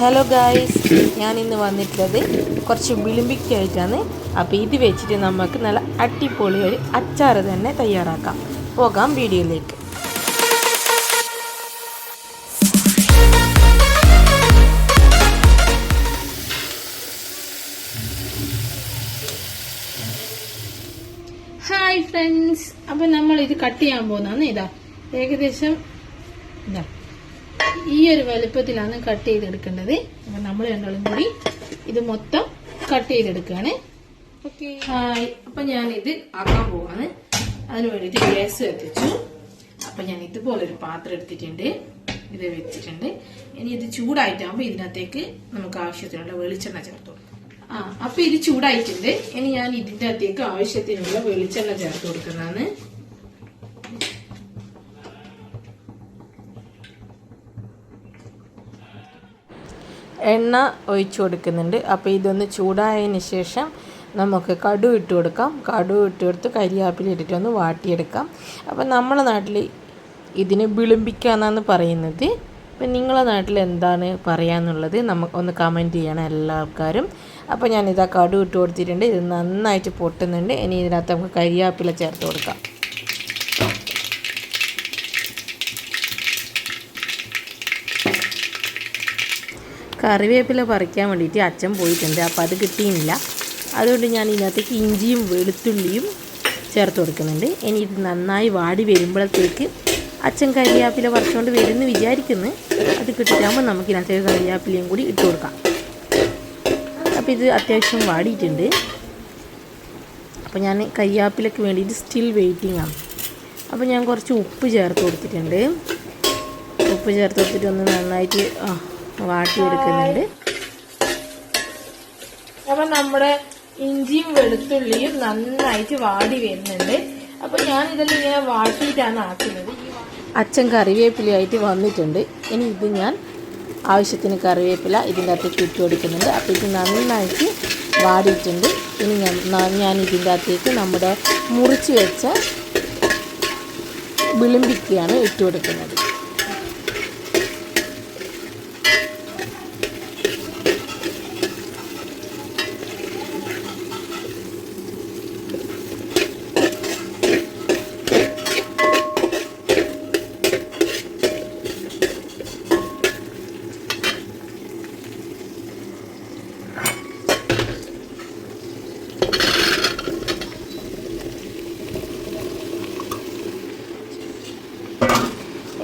Hello guys ഞാൻ ഇന്ന് വന്നിട്ടുള്ളത് കുറച്ച് വിളിമ്പിക്കായിട്ടാണ്. അപ്പോൾ ഇത് വെച്ചിട്ട് നമുക്ക് നല്ല അടിപൊളി ഒരു അച്ചാർ തന്നെ തയ്യാറാക്കാം. പോകാം വീഡിയോയിലേക്ക്. ഹായ് ഫ്രണ്ട്സ് അപ്പം നമ്മൾ ഇത് കട്ട് ചെയ്യാൻ പോകുന്നതാണ്. ഇതാ. ഏകദേശം ഇതാ. ഈ ഒരു വലുപ്പത്തിലാണ് കട്ട് ചെയ്തെടുക്കേണ്ടത്. അപ്പം നമ്മൾ രണ്ടാളും കൂടി ഇത് മൊത്തം കട്ട് ചെയ്തെടുക്കുകയാണ്. ഓക്കെ ഹായ് അപ്പം ഞാൻ ഇത് ആക്കാൻ പോവാണ്. അതിന് വേണ്ടിയിട്ട് ഗ്യാസ് കത്തിച്ചു. അപ്പം ഞാൻ ഇതുപോലെ ഒരു പാത്രം എടുത്തിട്ടുണ്ട്. ഇത് വെച്ചിട്ടുണ്ട്. ഇനി ഇത് ചൂടായിട്ടാകുമ്പോൾ ഇതിനകത്തേക്ക് നമുക്ക് ആവശ്യത്തിനുള്ള വെളിച്ചെണ്ണ ചേർത്ത് കൊടുക്കാം. ആ അപ്പൊ ഇത് ചൂടായിട്ടുണ്ട്. ഇനി ഞാൻ ഇതിന്റെ അകത്തേക്ക് ആവശ്യത്തിനുള്ള വെളിച്ചെണ്ണ ചേർത്ത് കൊടുക്കുന്നതാണ്. എണ്ണ ഒഴിച്ചു കൊടുക്കുന്നുണ്ട്. അപ്പോൾ ഇതൊന്ന് ചൂടായതിന് ശേഷം നമുക്ക് കടു ഇട്ട് കൊടുക്കാം. കടു ഇട്ട് കൊടുത്ത് കരിയാപ്പില ഇട്ടിട്ടൊന്ന് വാട്ടിയെടുക്കാം. അപ്പം നമ്മുടെ നാട്ടിൽ ഇതിന് വിളിമ്പിക്കാന്നാണ് പറയുന്നത്. അപ്പം നിങ്ങളെ നാട്ടിൽ എന്താണ് പറയാന്നുള്ളത് നമുക്ക് ഒന്ന് കമന്റ് ചെയ്യണം എല്ലാ ആൾക്കാരും അപ്പോൾ ഞാനിതാ കടു ഇട്ട് കൊടുത്തിട്ടുണ്ട്. ഇത് നന്നായിട്ട് പൊട്ടുന്നുണ്ട്. ഇനി ഇതിനകത്ത് നമുക്ക് കരിയാപ്പില ചേർത്ത് കൊടുക്കാം. കറിവേപ്പില പറിക്കാൻ വേണ്ടിയിട്ട് അച്ഛൻ പോയിട്ടുണ്ട്. അപ്പോൾ അത് കിട്ടിയില്ല. അതുകൊണ്ട് ഞാൻ ഇതിനകത്തേക്ക് ഇഞ്ചിയും വെളുത്തുള്ളിയും ചേർത്ത് കൊടുക്കുന്നുണ്ട്. ഇനി ഇത് നന്നായി വാടി വരുമ്പോഴത്തേക്ക് അച്ഛൻ കരിയാപ്പില പറിച്ചുകൊണ്ട് വരുമെന്ന് വിചാരിക്കുന്നു. അത് കിട്ടിയിട്ടാകുമ്പോൾ നമുക്ക് ഇതിനകത്തേക്ക് കരിയാപ്പിലയും കൂടി ഇട്ട് കൊടുക്കാം. അപ്പോൾ ഇത് അത്യാവശ്യം വാടിയിട്ടുണ്ട്. അപ്പോൾ ഞാൻ കരിയാപ്പിലയ്ക്ക് വേണ്ടിയിട്ട് സ്റ്റിൽ വെയിറ്റിംഗ് ആണ്. അപ്പോൾ ഞാൻ കുറച്ച് ഉപ്പ് ചേർത്ത് കൊടുത്തിട്ടുണ്ട്. ഉപ്പ് ചേർത്ത് കൊടുത്തിട്ട് ഒന്ന് നന്നായിട്ട് വാട്ടിയെടുക്കുന്നുണ്ട്. അപ്പൊ നമ്മുടെ ഇഞ്ചിയും വെളുത്തുള്ളിയും നന്നായിട്ട് വാടി വരുന്നുണ്ട്. അപ്പൊ ഞാൻ ഇതെല്ലാം ഇങ്ങനെ വാട്ടിയിട്ടാണ് ആക്കുന്നത്. അച്ഛൻ കറിവേപ്പിലയായിട്ട് വന്നിട്ടുണ്ട്. ഇനി ഇത് ഞാൻ ആവശ്യത്തിന് കറിവേപ്പില ഇതിന്റെ അകത്തേക്ക് ഇട്ട് കൊടുക്കുന്നുണ്ട്. അപ്പോൾ ഇത് നന്നായിട്ട് വാടിയിട്ടുണ്ട്. ഇനി ഞാൻ ഞാൻ ഇതിന്റെ അകത്തേക്ക് നമ്മുടെ മുറിച്ച് വെച്ച വിളിമ്പിക്കുകയാണ് ഇട്ട് കൊടുക്കുന്നത്.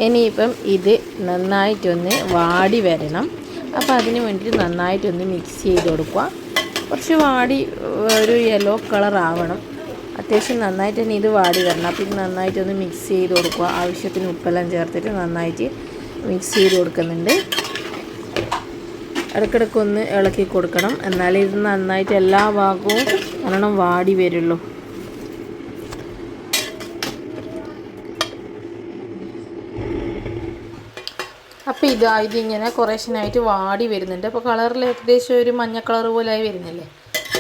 ഇനിയിപ്പം ഇത് നന്നായിട്ടൊന്ന് വാടി വരണം. അപ്പോൾ അതിന് വേണ്ടിയിട്ട് നന്നായിട്ടൊന്ന് മിക്സ് ചെയ്ത് കൊടുക്കുക. കുറച്ച് വാടി ഒരു യെല്ലോ കളർ ആവണം. അത്യാവശ്യം നന്നായിട്ട് തന്നെ ഇത് വാടി വരണം. അപ്പോൾ ഇത് നന്നായിട്ടൊന്ന് മിക്സ് ചെയ്ത് കൊടുക്കുക. ആവശ്യത്തിന് ഉപ്പെല്ലാം ചേർത്തിട്ട് നന്നായിട്ട് മിക്സ് ചെയ്ത് കൊടുക്കുന്നുണ്ട്. ഇടയ്ക്കിടയ്ക്ക് ഒന്ന് ഇളക്കി കൊടുക്കണം. എന്നാലേ ഇത് നന്നായിട്ട് എല്ലാ ഭാഗവും നല്ലോണം വാടി വരുള്ളൂ. അപ്പോൾ ഇതാ ഇതിങ്ങനെ കുറേശ്ശനായിട്ട് വാടി വരുന്നുണ്ട്. അപ്പോൾ കളറിൽ ഏകദേശം ഒരു മഞ്ഞ കളർ പോലെയായി വരുന്നില്ലേ?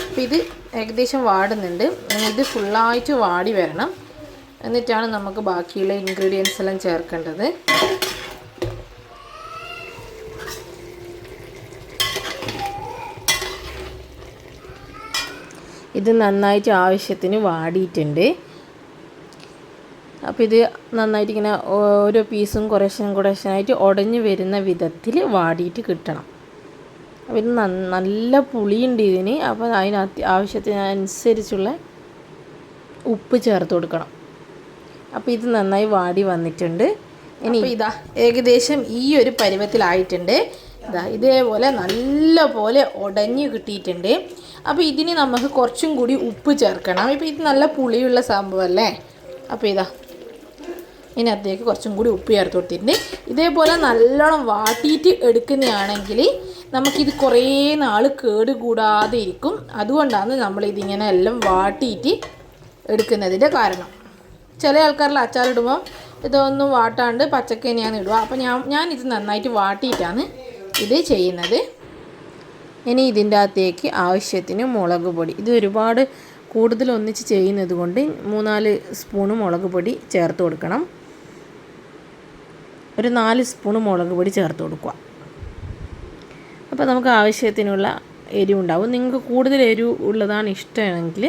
അപ്പോൾ ഇത് ഏകദേശം വാടുന്നുണ്ട്. ഇത് ഫുള്ളായിട്ട് വാടി വരണം. എന്നിട്ടാണ് നമുക്ക് ബാക്കിയുള്ള ഇൻഗ്രീഡിയൻസ് എല്ലാം ചേർക്കേണ്ടത്. ഇത് നന്നായിട്ട് ആവശ്യത്തിന് വാടിയിട്ടുണ്ട്. അപ്പോൾ ഇത് നന്നായിട്ട് ഇങ്ങനെ ഓരോ പീസും കുറേശ്ശനും കുറേശ്ശനായിട്ട് ഉടഞ്ഞു വരുന്ന വിധത്തിൽ വാടിയിട്ട് കിട്ടണം. അപ്പോൾ ഇത് നല്ല പുളിയുണ്ട് ഇതിന്. അപ്പോൾ അതിന് ആവശ്യത്തിനനുസരിച്ചുള്ള ഉപ്പ് ചേർത്ത് കൊടുക്കണം. അപ്പോൾ ഇത് നന്നായി വാടി വന്നിട്ടുണ്ട്. ഇനി ഇതാ ഏകദേശം ഈ ഒരു പരുവത്തിലായിട്ടുണ്ട്. ഇതാ ഇതേപോലെ നല്ല പോലെ ഉടഞ്ഞു കിട്ടിയിട്ടുണ്ട്. അപ്പോൾ ഇതിന് നമുക്ക് കുറച്ചും കൂടി ഉപ്പ് ചേർക്കണം. ഇപ്പോൾ ഇത് നല്ല പുളിയുള്ള സംഭവമല്ലേ അപ്പോൾ ഇതാ ഇതിനകത്തേക്ക് കുറച്ചും കൂടി ഉപ്പ് ചേർത്ത് കൊടുത്തിട്ടുണ്ട്. ഇതേപോലെ നല്ലോണം വാട്ടിയിട്ട് എടുക്കുന്നതാണെങ്കിൽ നമുക്കിത് കുറേ നാൾ കേട് കൂടാതെ ഇരിക്കും. അതുകൊണ്ടാണ് നമ്മളിതിങ്ങനെ എല്ലാം വാട്ടിയിട്ട് എടുക്കുന്നതിന്റെ കാരണം. ചില ആൾക്കാരിൽ അച്ചാറിടുമ്പോൾ ഇതൊന്നും വാട്ടാണ്ട് പച്ചക്ക തന്നെയാണ് ഇടുക. അപ്പോൾ ഞാൻ ഞാൻ ഇത് നന്നായിട്ട് വാട്ടിയിട്ടാണ് ഇത് ചെയ്യുന്നത്. ഇനി ഇതിന്റെ അകത്തേക്ക് ആവശ്യത്തിന് മുളക് പൊടി. ഇത് ഒരുപാട് കൂടുതൽ ഒന്നിച്ച് ചെയ്യുന്നത് കൊണ്ട് മൂന്നാൽ സ്പൂണ് മുളക് പൊടി ചേർത്ത് കൊടുക്കണം. ഒരു നാല് സ്പൂണ് മുളക് പൊടി ചേർത്ത് കൊടുക്കുക. അപ്പോൾ നമുക്ക് ആവശ്യത്തിനുള്ള എരിവ് ഉണ്ടാവും. നിങ്ങൾക്ക് കൂടുതൽ എരിവ് ഉള്ളതാണ് ഇഷ്ടമാണെങ്കിൽ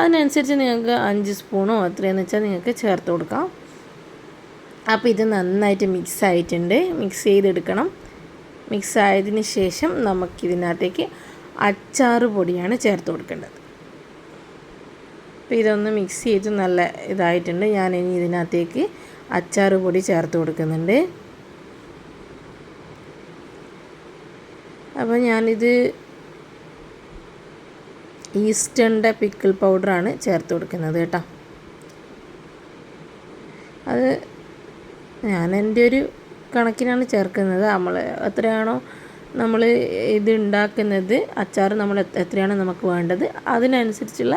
അതിനനുസരിച്ച് നിങ്ങൾക്ക് അഞ്ച് സ്പൂണോ അത്രയെന്ന് വെച്ചാൽ നിങ്ങൾക്ക് ചേർത്ത് കൊടുക്കാം. അപ്പോൾ ഇത് നന്നായിട്ട് മിക്സ് ആയിട്ടുണ്ട്. മിക്സ് ചെയ്തെടുക്കണം. മിക്സ് ആയതിന് ശേഷം നമുക്കിതിനകത്തേക്ക് അച്ചാർ പൊടിയാണ് ചേർത്ത് കൊടുക്കേണ്ടത്. അപ്പോൾ ഇതൊന്ന് മിക്സ് ചെയ്ത് നല്ല ഇതായിട്ടുണ്ട്. ഞാൻ ഇനി ഇതിനകത്തേക്ക് അച്ചാറ് പൊടി ചേർത്ത് കൊടുക്കുന്നുണ്ട്. അപ്പോൾ ഞാനിത് ഈസ്റ്റേണിന്റെ പിക്കിൾ പൗഡറാണ് ചേർത്ത് കൊടുക്കുന്നത് കേട്ടോ. അത് ഞാൻ എന്റെ ഒരു കണക്കിനാണ് ചേർക്കുന്നത്. നമ്മൾ എത്രയാണോ നമ്മൾ ഇത് ഉണ്ടാക്കുന്നത് അച്ചാർ നമ്മൾ എത്രയാണ് നമുക്ക് വേണ്ടത് അതിനനുസരിച്ചുള്ള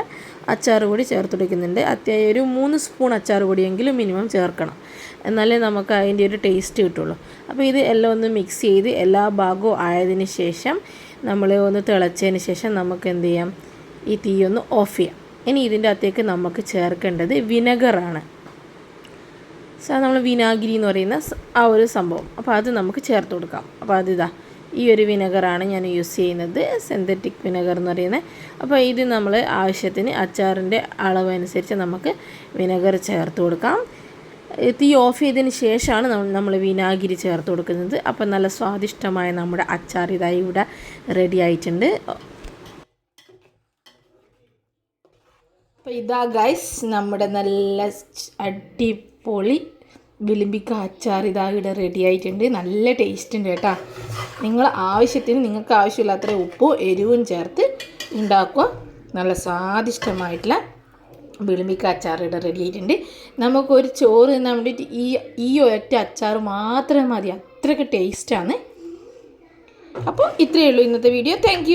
അച്ചാർ പൊടി ചേർത്ത് കൊടുക്കുന്നുണ്ട്. അത്യാവശ്യം ഒരു മൂന്ന് സ്പൂൺ അച്ചാർ പൊടിയെങ്കിലും മിനിമം ചേർക്കണം. എന്നാലേ നമുക്ക് അതിന്റെ ഒരു ടേസ്റ്റ് കിട്ടുള്ളൂ. അപ്പോൾ ഇത് എല്ലാം ഒന്ന് മിക്സ് ചെയ്ത് എല്ലാ ഭാഗവും ആയതിന് ശേഷം നമ്മൾ ഒന്ന് തിളച്ചതിന് ശേഷം നമുക്ക് എന്ത് ചെയ്യാം? ഈ തീ ഒന്ന് ഓഫ് ചെയ്യാം. ഇനി ഇതിന്റെ അകത്തേക്ക് നമുക്ക് ചേർക്കേണ്ടത് വിനെഗറാണ്. സാ നമ്മൾ വിനാഗിരി എന്ന് പറയുന്ന ആ ഒരു സംഭവം. അപ്പോൾ അത് നമുക്ക് ചേർത്ത് കൊടുക്കാം. അപ്പോൾ അതിതാ ഈ ഒരു വിനെഗറാണ് ഞാൻ യൂസ് ചെയ്യുന്നത് സിന്തറ്റിക് വിനെഗർ എന്ന് പറയുന്നത്. അപ്പോൾ ഇത് നമ്മൾ ആവശ്യത്തിന് അച്ചാറിന്റെ അനുസരിച്ച് നമുക്ക് വിനെഗർ ചേർത്ത് കൊടുക്കാം. തീ ഓഫ് ചെയ്തതിന് ശേഷമാണ് നമ്മൾ വിനാഗിരി ചേർത്ത് കൊടുക്കുന്നത്. അപ്പം നല്ല സ്വാദിഷ്ടമായ നമ്മുടെ അച്ചാർ ഇതായി ഇവിടെ റെഡി ആയിട്ടുണ്ട്. അപ്പോൾ ഇതാ ഗൈസ് നമ്മുടെ നല്ല അടിപൊളി വിളിമ്പിക്ക അച്ചാർ ഇതാ ഇവിടെ റെഡി ആയിട്ടുണ്ട്. നല്ല ടേസ്റ്റ് ഉണ്ട് കേട്ടോ. നിങ്ങൾ ആവശ്യത്തിന് നിങ്ങൾക്ക് ആവശ്യമില്ലാത്ര ഉപ്പും എരിവും ചേർത്ത് ഉണ്ടാക്കുക. നല്ല സ്വാദിഷ്ടമായിട്ടുള്ള വിളിമ്പിക്ക അച്ചാർ ഇവിടെ റെഡി ആയിട്ടുണ്ട്. നമുക്കൊരു ചോറ് തിന്നാൻ വേണ്ടിയിട്ട് ഈ ഈ ഒറ്റ അച്ചാർ മാത്രം മതി. അത്രയ്ക്ക് ടേസ്റ്റാണ് അപ്പോൾ ഇത്രയേ ഉള്ളൂ ഇന്നത്തെ വീഡിയോ താങ്ക്